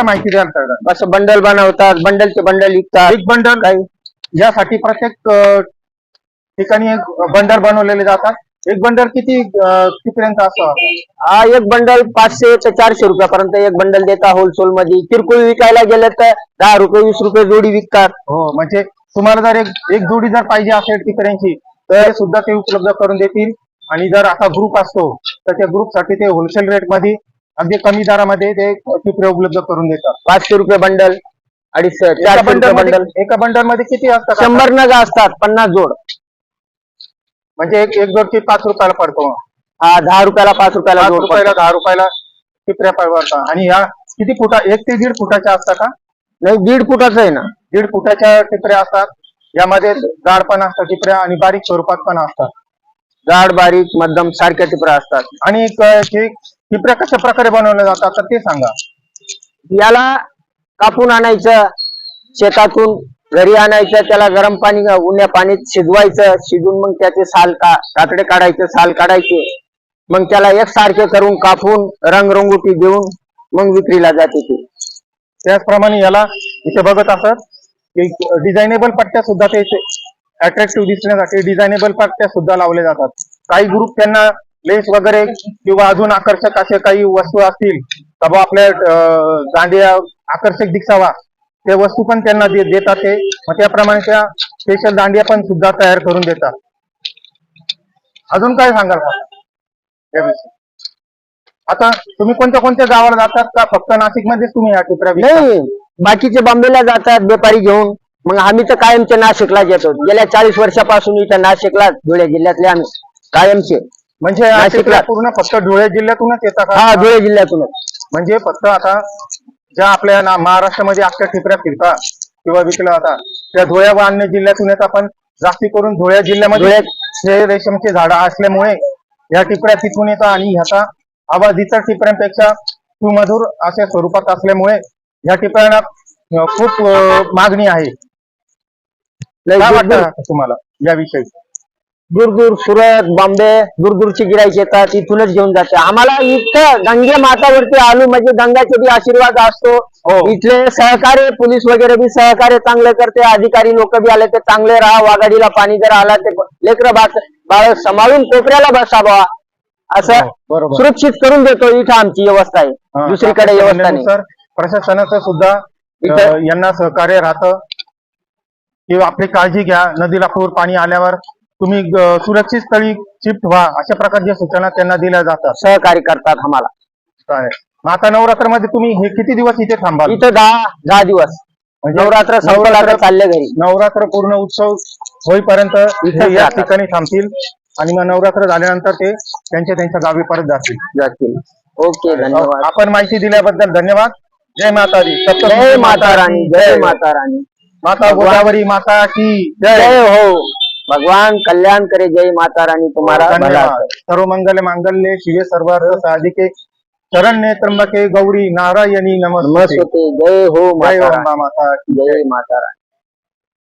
काय माहिती द्याल सर असं बंडल बनवतात बंडलचे बंडल विकतात. एक बंडल काही यासाठी प्रत्येक अं, ठिकाणी एक बंडल बनवलेले जातात. एक बंडल किती अं, कितीपर्यंत असं? हा एक बंडल पाचशे ते चारशे रुपयापर्यंत एक बंडल देता होलसेल मध्ये. किरकोळ विकायला गेलं तर दहा रुपये वीस रुपये जोडी विकतात. हो म्हणजे तुम्हाला जर एक एक जोडी जर पाहिजे असेल टिकऱ्यांची तर सुद्धा ते उपलब्ध करून देतील. आणि जर आता ग्रुप असतो तर त्या ग्रुपसाठी ते होलसेल रेटमध्ये अगदी कमी दरामध्ये ते टिपरे उपलब्ध करून देतात. पाचशे रुपये बंडल अडीचशे एका चारशे बंडलमध्ये बंडल एका बंडलमध्ये किती असतात? शंभर नग असतात पन्नास जोड. म्हणजे एक एक जोड की पाच रुपयाला पडतो. हा दहा रुपयाला पाच रुपयाला पाच जोड रुपयाला पडतो. दहा रुपयाला टिपऱ्या पडतात आणि ह्या किती फुटा एक ते दीड फुटाच्या असतात का? नाही दीड फुटाचं आहे ना. दीड फुटाच्या टिपऱ्या असतात. यामध्ये जाड पण असतात टिपऱ्या आणि बारीक स्वरूपात पण असतात. जाड बारीक मध्यम सारख्या टिपऱ्या असतात. आणि टिपऱ्या कशा प्रकारे बनवल्या जातात तर ते सांगा. याला कापून आणायचं शेतातून घरी आणायचं त्याला गरम पाणी उन्या पाणीत शिजवायचं शिजून मग त्याचे साल का कातडे काढायचे साल काढायचे. मग त्याला एकसारखे करून कापून रंगरंगोटी देऊन मग विक्रीला जाते ते. त्याचप्रमाणे याला इथे बघत असत की डिझायनेबल पट्ट्या सुद्धा ते अट्रॅक्टिव्ह दिसण्यासाठी डिझायनेबल पट्ट्या सुद्धा लावले जातात. काही ग्रुप त्यांना लेस वगैरे किंवा अजून आकर्षक असे काही वस्तू असतील तर बुवा आपल्या दांडिया आकर्षक दिसावा ते वस्तू पण त्यांना देतात ते. मग त्याप्रमाणे त्या स्पेशल दांडिया पण सुद्धा तयार करून देतात. अजून काय सांगाल का? आता तुम्ही कोणत्या कोणत्या गावाला जातात का? फक्त नाशिक मध्येच तुम्ही या टिपऱ्या नाही बाकीचे बॉम्बेला जातात व्यापारी घेऊन. मग आम्ही तर कायमचे नाशिकला येतो. गेल्या चाळीस वर्षापासून इथं नाशिकला धुळे जिल्ह्यातले आम्ही. कायमचे. म्हणजे नाशिकला. पूर्ण फक्त धुळे जिल्ह्यातूनच येतात हा? का धुळे जिल्ह्यातूनच. म्हणजे फक्त आता ज्या आपल्या ना- महाराष्ट्रामध्ये अख्ख्या टिपऱ्या फिरतात किंवा विकल्या जातात त्या धुळ्या व अन्य जिल्ह्यातून येतात पण जास्ती करून धुळ्या जिल्ह्यामध्ये हे रेशमचे झाडं असल्यामुळे या टिपऱ्या तिथून येतात आणि ह्याचा आवाज इतर टिपऱ्यांपेक्षा सुमधुर अशा स्वरूपात असल्यामुळे या टिपऱ्यांना अं, खूप अं, मागणी आहे. लय काय दूर- वाटतं तुम्हाला याविषयी? दूर दूर सुरत बॉम्बे दूर दूरची गिराईक येतात इथूनच घेऊन जाते. आम्हाला इथं गंगे मातावरती आलो म्हणजे गंगाचे बी आशीर्वाद असतो. हो. इथले सहकार्य पोलीस वगैरे बी सहकार्य चांगले करते अधिकारी लोक बी आले ते चांगले राहा वाघाडीला पाणी जर आला ते लेकर बाळ बाळ सांभाळून कोपऱ्याला बसावा असं हो. सुरक्षित करून देतो इथं आमची व्यवस्था आहे. दुसरीकडे व्यवस्था नाही. म्हणण्यानुसार प्रशासनाचं सुद्धा यांना सहकार्य राहतं. किंवा आपली काळजी घ्या नदीला पूर पाणी आल्यावर. तुम्ही सुरक्षित स्थळी शिफ्ट व्हा अशा प्रकारच्या सूचना त्यांना दिल्या जातात. सहकार्य करतात आम्हाला. काय मग आता नवरात्रमध्ये तुम्ही हे किती दिवस इथे थांबाल? इथं दहा दहा दिवस. म्हणजे नवरात्र आता चालले घरी. नवरात्र पूर्ण उत्सव होईपर्यंत इथेच ते या. ठिकाणी थांबतील आणि मग नवरात्र झाल्यानंतर ते त्यांच्या त्यांच्या गावी परत जातील. जातील. ओके धन्यवाद. आपण माहिती दिल्याबद्दल धन्यवाद. जय माता दी जय माता रानी जय माता रानी माता गोदावरी माता की जय हो. ભગવાન કલ્યાણ કરે જય માતા રાની તમારા સર્વ મંગલે માંગલ્ય શિવે સર્વાર્થ સાધિકે. ચરણ ને ત્રંબકે ગૌરી નારાયણી નમસ્તે. જય હો માતા જય. માતા રાની